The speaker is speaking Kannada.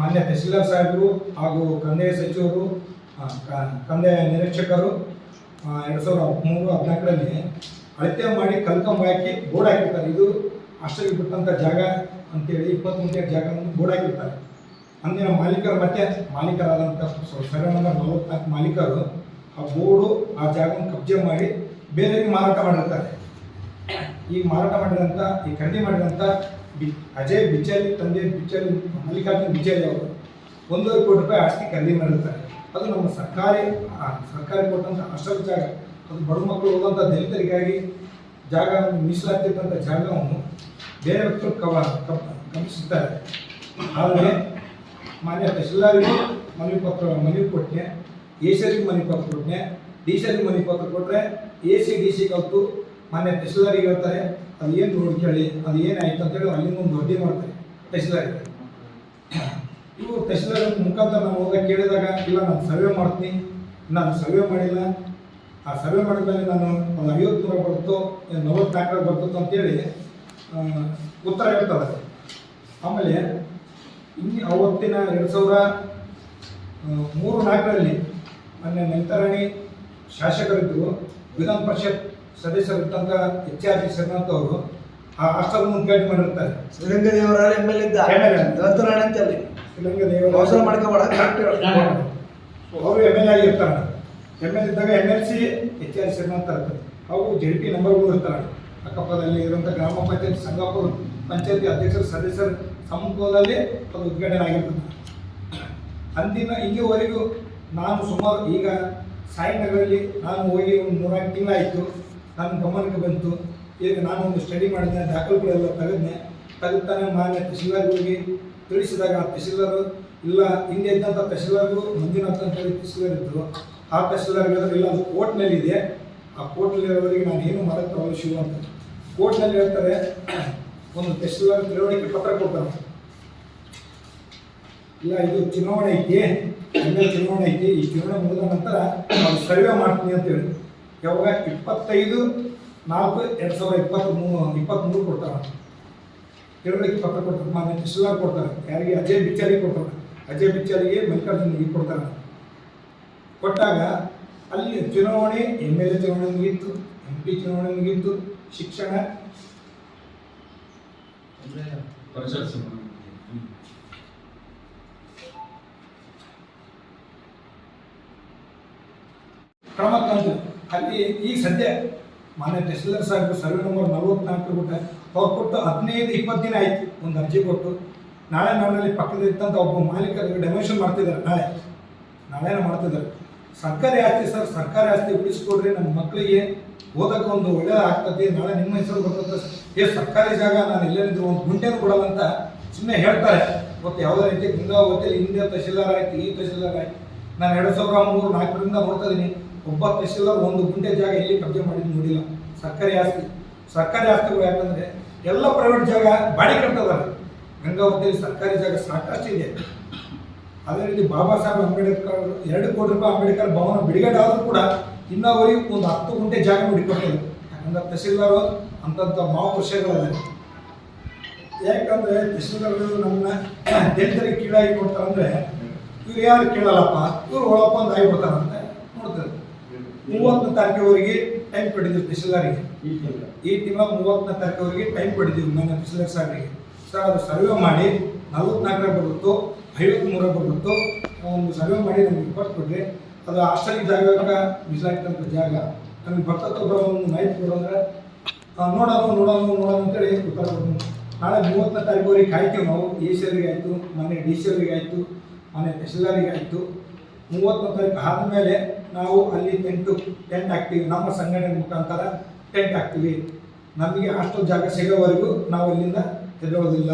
ಮಾನ್ಯ ತಹಸೀಲ್ದಾರ್ ಸಾಹೇಬರು ಹಾಗೂ ಕಂದಾಯ ಸಚಿವರು ಕಂದಾಯ ನಿರೀಕ್ಷಕರು ಎರಡು ಸಾವಿರದ ಹದಿಮೂರು, ಹದಿನಾಲ್ಕರಲ್ಲಿ ಅಳತೆ ಮಾಡಿ ಕಲ್ಕಂಬ ಹಾಕಿ ಬೋರ್ಡ್ ಹಾಕಿರ್ತಾರೆ. ಇದು ಅಷ್ಟರಿಗೆ ಬಿಟ್ಟಂಥ ಜಾಗ ಅಂತೇಳಿ ಇಪ್ಪತ್ತು ಜಾಗವನ್ನು ಬೋರ್ಡ್ ಹಾಕಿರ್ತಾರೆ. ಅಂದಿನ ಮಾಲೀಕರು ಮತ್ತೆ ಮಾಲೀಕರಾದಂಥ ನಂಬರ್ ನಲವತ್ನಾಲ್ಕು ಮಾಲೀಕರು ಆ ಬೋರ್ಡು ಆ ಜಾಗವನ್ನು ಕಬ್ಜೆ ಮಾಡಿ ಬೇರೆಯವರಿಗೆ ಮಾರಾಟ ಮಾಡಿರ್ತಾರೆ. ಈಗ ಮಾರಾಟ ಮಾಡಿದಂಥ ಈ ಖರೀದಿ ಮಾಡಿದಂಥ ಬಿ, ಅಜಯ್ ಬಿಚಲ್ ತಂದೆ ಬಿಚಲ್ ಮಲ್ಲಿಕಾರ್ಜುನ್ ಬಿಚಾಲಿ ಅವರು ಒಂದೂವರೆ ಕೋಟಿ ರೂಪಾಯಿ ಆಸ್ತಿ ಖರೀದಿ ಮಾಡಿರ್ತಾರೆ. ಅದು ನಮ್ಮ ಸರ್ಕಾರಿ ಸರ್ಕಾರಿ ಕೊಟ್ಟಂಥ ಅಷ್ಟೊಂದು ಜಾಗ ಅದು ಬಡ ಮಕ್ಕಳು ಹೋದಂಥ ದಲಿತರಿಗಾಗಿ ಜಾಗ ಮೀಸಲಾಗ್ತಿರ್ತಂಥ ಜಾಗವನ್ನು ಬೇರೆ ವ್ಯಕ್ತರು ಕವ, ಕಪ್ ಕಮಿಸುತ್ತಾರೆ ಆದರೆ ಮಾನ್ಯ ತಹಶೀಲ್ದಾರಿಗೆ ಮನವಿ ಪತ್ರ, ಮನವಿ ಕೊಟ್ಟೆ ಎ ಸಿ ಮನವಿ ಪತ್ರ ಕೊಟ್ಟೆ ಡಿ ಸಿಗೆ ಮನವಿ ಪತ್ರ ಕೊಟ್ಟರೆ ಎ ಸಿ, ಡಿ ಸಿ ಕಲ್ತು ಮಾನ್ಯ ತಹಸೀಲ್ದಾರಿಗೆ ಹೇಳ್ತಾರೆ, ಅದು ಏನು ನೋಡ್ಕೊಳ್ಳಿ ಅದು ಏನಾಯ್ತು ಅಂತೇಳಿ ಅಲ್ಲಿಂದ ಒಂದು ವರದಿ ಮಾಡ್ತಾರೆ ತಹಸೀಲ್ದಾರಿಗೆ ಇವು ತಹಶೀಲ್ದಾರ್ ಮುಖಾಂತರ ನಾವು ಹೋದಾಗ ಕೇಳಿದಾಗ, ಇಲ್ಲ, ನಾನು ಸರ್ವೆ ಮಾಡ್ತೀನಿ ನಾನು ಸರ್ವೆ ಮಾಡಿಲ್ಲ. ಆ ಸರ್ವೆ ಮಾಡಿದ್ಮೇಲೆ ನಾನು ಒಂದು ಐವತ್ತು ನೂರ ಬರುತ್ತೋ ನಲವತ್ನಾಲ್ಕರ ಬರ್ತೋ ಅಂತೇಳಿ ಉತ್ತರ ಹೇಳ್ತಾರೆ. ಆಮೇಲೆ ಇನ್ನು ಅವತ್ತಿನ ಎರಡು ಸಾವಿರ ಮೂರು ನಾಲ್ಕರಲ್ಲಿ ಮೊನ್ನೆ ನೆಂತರಾಣಿ ಶಾಸಕರಿದ್ದರು ವಿಧಾನ ಪರಿಷತ್ ಸದಸ್ಯರಿದ್ದಂಥ ಎಚ್ ಆರ್ ಸಿ ಶ್ರೀನಾಥ್ ಅವರು ಆ ಹಾಸ್ಟೆಲ್ ಉದ್ಘಾಟನೆ ಮಾಡಿರ್ತಾರೆ. ಶ್ರೀರಂಗದೇವರ ಎಂ ಎಲ್ ಇದ್ದ MLA. ದತ್ತನಾರಾಯಣ ಅಂತ ಹೇಳಿ ಶ್ರೀರಂಗ ದೇವರ ಅವಸರ ಮಾಡ್ಕೋಬೇಡ ಕರೆಕ್ಟ್ ಅವರು ಎಂ ಎಲ್ ಎ ಆಗಿರ್ತಾರೆ. ಎಂ ಎಲ್ ಇದ್ದಾಗ M L C H R Shrimanta ಇರ್ತಾರೆ. ಅವು ಜೆಡ್ ಪಿ ನಂಬರ್ಗಳು ಇರ್ತಾರೆ. ಅಕ್ಕಪಕ್ಕದಲ್ಲಿ ಇರುವಂಥ ಗ್ರಾಮ ಪಂಚಾಯತ್ ಸಂಗಾಪುರ ಪಂಚಾಯತಿ ಅಧ್ಯಕ್ಷರ ಸದಸ್ಯರ ಸಮೂಹದಲ್ಲಿ ಅದು ಉದ್ಘಾಟನೆ ಆಗಿರ್ತದೆ. ಅಂದಿನ ಇಲ್ಲಿವರೆಗೂ ನಾನು ಸುಮಾರು ಈಗ ಸಾಯಿನಗರಲ್ಲಿ ನಾನು ಹೋಗಿ ಒಂದು ಮೂರ್ನಾಲ್ಕು ತಿಂಗಳಾಯಿತು. ನನ್ನ ಗಮನಕ್ಕೆ ಬಂತು. ಈಗ ನಾನು ಒಂದು ಸ್ಟಡಿ ಮಾಡಿದೆ, ದಾಖಲೆಗಳೆಲ್ಲ ತೆಗೆದ್ನೆ. ತೆಗೆದಾನೆ ಮಾನ್ಯ ತಹಶೀಲ್ದಾರ್ಗಳಿಗೆ ತಿಳಿಸಿದಾಗ ಆ ತಹಶೀಲ್ದಾರು, ಇಲ್ಲ, ಹಿಂದೆ ಇದ್ದಂಥ ತಹಶೀಲ್ದಾರ್ಗಳು ಮಂಜುನಾಥ್ ಅಂತ ಹೇಳಿ ತಹಶೀಲ್ದಾರ್ ಇದ್ದರು ಆ ತಹಶೀಲ್ದಾರ್ ಹೇಳಿದ್ರೆ, ಇಲ್ಲ, ಅದು ಕೋರ್ಟ್ನಲ್ಲಿ ಇದೆ ಆ ಕೋರ್ಟ್ನಲ್ಲಿ ಇರೋವರೆಗೆ ನಾನು ಏನು ಮಾಡೋಕ್ಕೆ ಅವಶ್ಯ ಶಿವ ಅಂತ ಕೋರ್ಟ್ನಲ್ಲಿ ಹೇಳ್ತಾರೆ, ಒಂದು ತಹಶೀಲ್ದಾರ್ ತಿಳುವಳಿಕೆ ಪತ್ರ ಕೊಡ್ತಾರೆ ಇಲ್ಲ, ಇದು ಚುನಾವಣೆ ಐತಿ ಚುನಾವಣೆ ಐತಿ. ಈ ಚುನಾವಣೆ ಮುಗಿದ ನಂತರ ನಾವು ಸರ್ವೆ ಮಾಡ್ತೀನಿ ಅಂತೇಳಿ ಯಾವಾಗ ಇಪ್ಪತ್ತೈದು ನಾಲ್ಕು ಎರಡು ಸಾವಿರದ ಇಪ್ಪತ್ತ್ ಮೂರು ಇಪ್ಪತ್ತ್ಮೂರು ಕೊಡ್ತಾರೆ. ತಿಳುವಳಿಕೆ ಪತ್ರ ಕೊಡ್ತಾರೆ ಮಾನ್ಯ ತಹಶೀಲ್ದಾರ್ ಕೊಡ್ತಾರೆ. ಯಾರಿಗೆ ಅಜಯ್ ಬಿಚ್ಚಾರಿಗೆ ಕೊಡ್ತಾರೆ. ಅಜಯ್ ಬಿಚ್ಚಾರಿಗೆ ಮಲ್ಲಿಕಾರ್ಜುನಿಗೆ ಕೊಡ್ತಾರೆ. ಕೊಟ್ಟಾಗ ಅಲ್ಲಿ ಚುನಾವಣೆ ಎಂ ಎಲ್ ಎ ಚುನಾವಣೆ ಮುಗೀತು ಎಂ ಪಿ ಚುನಾವಣೆ ಮುಗೀತು ಶಿಕ್ಷಣ. ಕ್ರಮ ತಂದು ಅಲ್ಲಿ ಈಗ ಸದ್ಯ ಮಾನ್ಯ ತಹಸೀಲ್ದಾರ್ ಸಾಹೇಬ್ ಸರ್ವೆ ನಂಬರ್ ನಲವತ್ನಾಲ್ಕು ಕೊಟ್ಟ ಅವ್ರು ಕೊಟ್ಟು ಹದಿನೈದು, ಇಪ್ಪತ್ತು ದಿನ ಆಯ್ತು ಒಂದು ಅರ್ಜಿ ಕೊಟ್ಟು. ನಾಳೆ ನಮ್ಮಲ್ಲಿ ಪಕ್ಕದ ಇದ್ದಂಥ ಒಬ್ಬ ಮಾಲೀಕರಿಗೆ ಡೆಮೋಷನ್ ಮಾಡ್ತಿದ್ದಾರೆ ನಾಳೆ. ನಾಳೆನ ಮಾಡ್ತಿದ್ದಾರೆ. ಸರ್ಕಾರಿ ಆಸ್ತಿ ಸರ್, ಸರ್ಕಾರಿ ಆಸ್ತಿ ಉಳಿಸ್ಕೊಡ್ರಿ, ನಮ್ಮ ಮಕ್ಕಳಿಗೆ ಓದಕ್ಕೆ ಒಂದು ಒಳ್ಳೇದಾಗ್ತದೆ ನಾಳೆ ನಿಮ್ಮ ಹೆಸರು ಬರ್ತದೆ ಏ, ಸರ್ಕಾರಿ ಜಾಗ ನಾನು ಎಲ್ಲೇನಿದ್ರು ಒಂದು ಗುಂಟೆನೂ ಕೊಡಲ್ಲ ಅಂತ ಸುಮ್ಮನೆ ಹೇಳ್ತಾರೆ. ಮತ್ತು ಯಾವುದೇ ರೀತಿ ಗಂಗಾವತಿಯಲ್ಲಿ ಹಿಂದೆ ತಹಶೀಲ್ದಾರ್ ಆಯ್ತು, ಈ ತಹಶೀಲ್ದಾರ್ ಆಯ್ತು. ನಾನು ಎರಡು ಸಾವಿರ ಮೂರು ನಾಲ್ಕರಿಂದ ನೋಡ್ತಾ ಇದ್ದೀನಿ. ಒಬ್ಬ ತಹಶೀಲ್ದಾರ್ ಒಂದು ಗುಂಟೆ ಜಾಗ ಎಲ್ಲಿ ಕಬ್ಜೆ ಮಾಡಿದ್ದು ನೋಡಿಲ್ಲ. ಸರ್ಕಾರಿ ಆಸ್ತಿ. ಸರ್ಕಾರಿ ಆಸ್ತಿಗಳು ಯಾಕಂದ್ರೆ ಎಲ್ಲ ಪ್ರೈವೇಟ್ ಜಾಗ ಬಾಡಿ ಕಟ್ಟಿದಾರೆ ಗಂಗಾವತಿಯಲ್ಲಿ ಸರ್ಕಾರಿ ಜಾಗ ಸಾಕಷ್ಟು ಇದೆ. ಅದೇ ರೀತಿ ಬಾಬಾ ಸಾಹೇಬ್ ಅಂಬೇಡ್ಕರ್ ಎರಡು ಕೋಟಿ ರೂಪಾಯಿ ಅಂಬೇಡ್ಕರ್ ಭವನ ಬಿಡುಗಡೆ ಆದರೂ ಕೂಡ ಇನ್ನವರೆಗೂ ಒಂದು ಹತ್ತು ಗುಂಟೆ ಜಾಗ ಹುಡುಕೊಟ್ಟಿಲ್ಲ ಯಾಕಂದ್ರೆ ತಹಶೀಲ್ದಾರು ಅಂತಂಥ ಮಹಾಪುರುಷಗಳಲ್ಲ ಯಾಕಂದ್ರೆ ತಹಶೀಲ್ದಾರ್ಗಳು ನಮ್ಮನ್ನ ದಲಿತರಿಗೆ ಕೀಳಾಗಿ ಕೊಡ್ತಾರಂದ್ರೆ, ಇವ್ರು ಯಾರು ಕೇಳಲ್ಲಪ್ಪ? ಇವ್ರು ಒಳಪ್ಪ ಒಂದು ಆಗಿಬಿಡ್ತಾರಂತೆ. ನೋಡ್ತಾರೆ ಮೂವತ್ತನೇ ತಾರೀಕವರೆಗೆ ಟೈಮ್ ಕೊಟ್ಟಿದ್ದೀವಿ ಬಿಸಿಲಾರಿಗೆ ಈ ತಿಂಗಳ. ಮೂವತ್ತನೇ ತಾರೀಕವರೆಗೆ ಟೈಮ್ ಕೊಟ್ಟಿದ್ದೀವಿ ನನ್ನ ಬಿಸಿಲರ್ ಸಾರಿಗೆ. ಸರ್ ಅದು ಸರ್ವೆ ಮಾಡಿ ನಲ್ವತ್ನಾಲ್ಕರ ಬರುತ್ತೋ ಐವತ್ಮೂರ ಬರುತ್ತೋ ಒಂದು ಸರ್ವೆ ಮಾಡಿ ನಮ್ಗೆ ರಿಪೋರ್ಟ್ ಕೊಡ್ರಿ ಅದು ಹಾಸ್ಟೆಲ್ ಜಾಗ ಬಿಸಿಲಾಗ್ತಕ್ಕಂಥ ಜಾಗ. ನಮಗೆ ಬರ್ತಕ್ಕ ಬರೋ ಒಂದು ಮಾಹಿತಿ ಕೊಡೋಂದ್ರೆ ನೋಡೋಣ ನೋಡೋಣ ನೋಡೋಣ ಅಂತೇಳಿ ಉತ್ತರ ಕೊಡ್ತೀನಿ. ನಾಳೆ ಮೂವತ್ತನೇ ತಾರೀಕುವರೆಗೆ ಕಾಯ್ತೀವಿ ನಾವು ಎ ಸಿ ಆಯಿತು ಮನೆ ಡಿ ಸಿ ಆಯಿತು ಮನೆ ಬಿಸಿಲಾರಿಗೆ ಆಯಿತು. ಮೂವತ್ತನೇ ತಾರೀಕು ಆದಮೇಲೆ ನಾವು ಅಲ್ಲಿ ಟೆಂಟು ಟೆಂಟ್ ಹಾಕ್ತೀವಿ ನಮ್ಮ ಸಂಘಟನೆ ಮುಖಾಂತರ ಟೆಂಟ್ ಹಾಕ್ತೀವಿ ನಮಗೆ ಅಷ್ಟು ಜಾಗ ಸಿಗೋವರೆಗೂ ನಾವು ಇಲ್ಲಿಂದ ಎದ್ದೇಳೋದಿಲ್ಲ